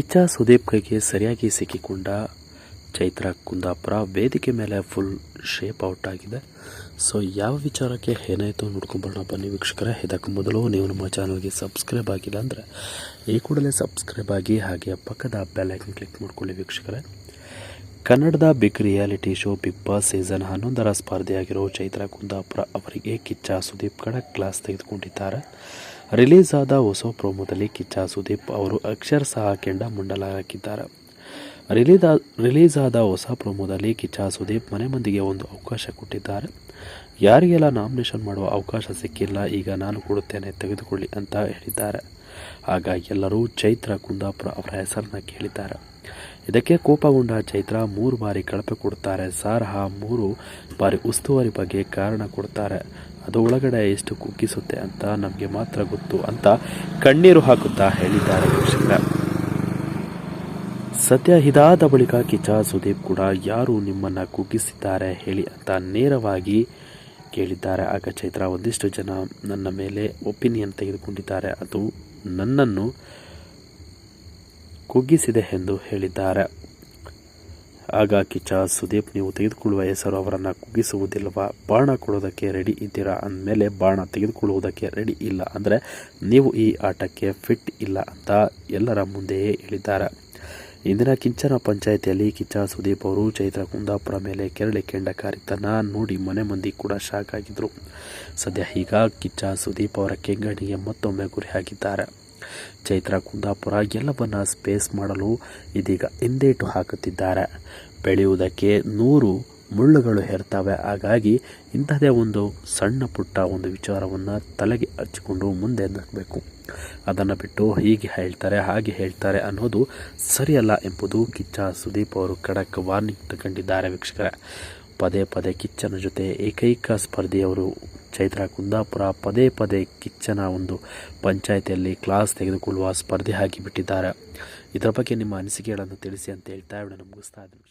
ಕಿಚ್ಚ ಸುದೀಪ್ ಕೈಗೆ ಸರಿಯಾಗಿ ಸಿಕ್ಕಿಕೊಂಡ ಚೈತ್ರ ಕುಂದಾಪುರ ವೇದಿಕೆ ಮೇಲೆ ಫುಲ್ ಶೇಪ್ ಔಟ್ ಆಗಿದೆ. ಸೊ ಯಾವ ವಿಚಾರಕ್ಕೆ ಏನಾಯಿತು ನೋಡ್ಕೊಂಬರೋಣ ಬನ್ನಿ ವೀಕ್ಷಕರೇ. ಇದಕ್ಕೆ ಮೊದಲು ನೀವು ನಮ್ಮ ಚಾನಲ್ಗೆ ಸಬ್ಸ್ಕ್ರೈಬ್ ಆಗಿಲ್ಲ ಅಂದರೆ ಈ ಕೂಡಲೇ ಸಬ್ಸ್ಕ್ರೈಬ್ ಆಗಿ ಹಾಗೆ ಪಕ್ಕದ ಬೆಲ್ ಐಕನ್ ಕ್ಲಿಕ್ ಮಾಡ್ಕೊಳ್ಳಿ ವೀಕ್ಷಕರೇ. ಕನ್ನಡದ big reality show Bigg Boss season ಹನ್ನೊಂದರ ಸ್ಪರ್ಧೆಯಾಗಿರೋ ಚೈತ್ರ ಕುಂದಾಪುರ ಅವರಿಗೆ ಕಿಚ್ಚ ಸುದೀಪ್ ಖಡಕ್ ಕ್ಲಾಸ್ ತೆಗೆದುಕೊಂಡಿದ್ದಾರೆ. ರಿಲೀಸ್ ಆದ ಹೊಸ ಪ್ರೋಮೋದಲ್ಲಿ ಕಿಚ್ಚ ಸುದೀಪ್ ಅವರು ಅಕ್ಷರ ಸಹ ಕೆಂಡ ಮಂಡಲ ಹಾಕಿದ್ದಾರೆ ರಿಲೀಸ್ ರಿಲೀಸ್ ಆದ ಹೊಸ ಪ್ರೋಮೋದಲ್ಲಿ ಕಿಚ್ಚ ಸುದೀಪ್ ಮನೆ ಮಂದಿಗೆ ಒಂದು ಅವಕಾಶ ಕೊಟ್ಟಿದ್ದಾರೆ. ಯಾರಿಗೆಲ್ಲ ನಾಮಿನೇಷನ್ ಮಾಡುವ ಅವಕಾಶ ಸಿಕ್ಕಿಲ್ಲ, ಈಗ ನಾನು ಕೊಡುತ್ತೇನೆ, ತೆಗೆದುಕೊಳ್ಳಿ ಅಂತ ಹೇಳಿದ್ದಾರೆ. ಆಗ ಎಲ್ಲರೂ ಚೈತ್ರ ಕುಂದಾಪುರ ಅವರ ಹೆಸರನ್ನ ಕೇಳಿದ್ದಾರೆ. ಇದಕ್ಕೆ ಕೋಪಗೊಂಡ ಚೈತ್ರ ಮೂರು ಬಾರಿ ಕಳಪೆ ಕೊಡ್ತಾರೆ ಆ ಮೂರು ಬಾರಿ ಉಸ್ತುವಾರಿ ಬಗ್ಗೆ ಕಾರಣ ಕೊಡ್ತಾರೆ ಅದು ಒಳಗಡೆ ಎಷ್ಟು ಕುಗ್ಗಿಸುತ್ತೆ ಅಂತ ನಮಗೆ ಮಾತ್ರ ಗೊತ್ತು ಅಂತ ಕಣ್ಣೀರು ಹಾಕುತ್ತಾ ಹೇಳಿದ್ದಾರೆ ವೀಕ್ಷಕರೇ ಸದ್ಯ ಇದಾದ ಬಳಿಕ ಕಿಚ ಸುದೀಪ್ ಕೂಡ ಯಾರು ನಿಮ್ಮನ್ನ ಕುಗ್ಗಿಸಿದ್ದಾರೆ ಹೇಳಿ ಅಂತ ನೇರವಾಗಿ ಕೇಳಿದ್ದಾರೆ. ಆಗ ಚೈತ್ರ ಒಂದಿಷ್ಟು ಜನ ನನ್ನ ಮೇಲೆ ಒಪಿನಿಯನ್ ತೆಗೆದುಕೊಂಡಿದ್ದಾರೆ. ಅದು ನನ್ನನ್ನು ಕುಗ್ಗಿಸಿದೆ ಎಂದು ಹೇಳಿದ್ದಾರೆ. ಆಗ ಕಿಚ್ಚ ಸುದೀಪ್, ನೀವು ತೆಗೆದುಕೊಳ್ಳುವ ಹೆಸರು ಅವರನ್ನು ಕುಗ್ಗಿಸುವುದಿಲ್ಲವಾ? ಬಾಣ ಕೊಡೋದಕ್ಕೆ ರೆಡಿ ಇದ್ದೀರಾ? ಅಂದಮೇಲೆ, ಬಾಣ ತೆಗೆದುಕೊಳ್ಳುವುದಕ್ಕೆ ರೆಡಿ ಇಲ್ಲ. ಅಂದರೆ ನೀವು ಈ ಆಟಕ್ಕೆ ಫಿಟ್ ಇಲ್ಲ ಅಂತ ಎಲ್ಲರ ಮುಂದೆಯೇ ಹೇಳಿದ್ದಾರೆ. ಇಂದಿನ ಕಿಂಚನ ಪಂಚಾಯಿತಿಯಲ್ಲಿ ಕಿಚ್ಚ ಸುದೀಪ್ ಅವರು ಚೈತ್ರ ಕುಂದಾಪುರ ಮೇಲೆ ಕೆರಳಿ ಕೆಂಡ ಕಾರಿತನ ನೋಡಿ ಮನೆ ಮಂದಿ ಕೂಡ ಶಾಕ್ ಆಗಿದ್ರು. ಸದ್ಯ ಈಗ ಕಿಚ್ಚ ಸುದೀಪ್ ಅವರ ಕೆಂಗಣಿಗೆ ಮತ್ತೊಮ್ಮೆ ಗುರಿ ಹಾಕಿದ್ದಾರೆ. ಚೈತ್ರ ಕುಂದಾಪುರ ಎಲ್ಲವನ್ನ ಸ್ಪೇಸ್ ಮಾಡಲು ಇದೀಗ ಹಿಂದೇಟು ಹಾಕುತ್ತಿದ್ದಾರೆ. ಬೆಳೆಯುವುದಕ್ಕೆ ನೂರು ಮುಳ್ಳುಗಳು ಹೇರ್ತವೆ. ಹಾಗಾಗಿ ಇಂಥದೇ ಒಂದು ಸಣ್ಣ ಪುಟ್ಟ ಒಂದು ವಿಚಾರವನ್ನು ತಲೆಗೆ ಹಚ್ಚಿಕೊಂಡು ಮುಂದೆ ನಗಬೇಕು. ಅದನ್ನು ಬಿಟ್ಟು ಹೀಗೆ ಹೇಳ್ತಾರೆ, ಹಾಗೆ ಹೇಳ್ತಾರೆ ಅನ್ನೋದು ಸರಿಯಲ್ಲ ಎಂಬುದು ಕಿಚ್ಚ ಸುದೀಪ್ ಅವರು ಖಡಕ್ ವಾರ್ನಿಂಗ್ ತಗೊಂಡಿದ್ದಾರೆ ವೀಕ್ಷಕರ. ಪದೇ ಪದೇ ಕಿಚ್ಚನ ಜೊತೆ ಏಕೈಕ ಸ್ಪರ್ಧೆಯವರು ಚೈತ್ರ ಕುಂದಾಪುರ ಪದೇ ಪದೇ ಕಿಚ್ಚನ ಒಂದು ಪಂಚಾಯಿತಿಯಲ್ಲಿ ಕ್ಲಾಸ್ ತೆಗೆದುಕೊಳ್ಳುವ ಸ್ಪರ್ಧೆ ಹಾಕಿಬಿಟ್ಟಿದ್ದಾರೆ. ಇದರ ಬಗ್ಗೆ ನಿಮ್ಮ ಅನಿಸಿಕೆಗಳನ್ನು ತಿಳಿಸಿ ಅಂತ ಹೇಳ್ತಾ ವಿಡಿಯೋನ ಮುಗಿಸ್ತಾ ಇದ್ದೀನಿ